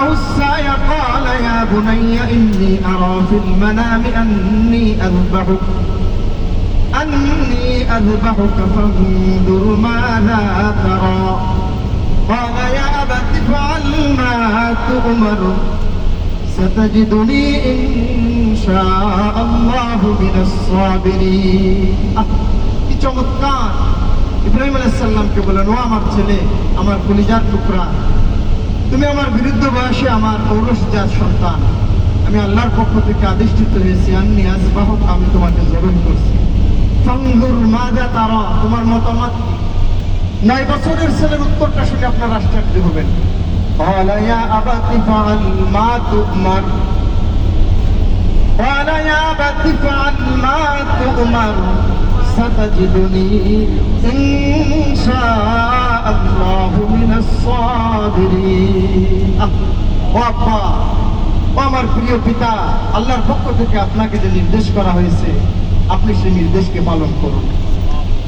معه السعي قال يا بني إني أرى في المنام أني أذبحك أني أذبحك فانظر ماذا ترى قال يا أبت افعل ما تؤمر ستجدني إن شاء الله من الصابرين আহ, কি চমৎকার ইব্রাহিম আলাইসাল্লামকে বলেন ও আমার ছেলে আমার কলিজার টুকরা তুমি আমার বিরুদ্ধ বয়সে আমার ঔরসজাত সন্তান। আমি আল্লাহর পক্ষ থেকে আদিষ্ঠিত হয়েছি, আন্নি আসবাহক আমি তোমাকে জরুরি করছি। চন্দুর মা যা তারা, তোমার মতামত নয় বছরের ছেলের উত্তরটা শুনে আপনার আশ্চর্য হবেন। অলায়া আবাতি ফাল মা তুমার অলায়া আবাতি ফাল মা তুমার সাতাজিদুনি ইনশা ও আমার প্রিয় পিতা, আল্লাহর পক্ষ থেকে আপনাকে যে নির্দেশ করা হয়েছে, আপনি সেই নির্দেশকে পালন করুন।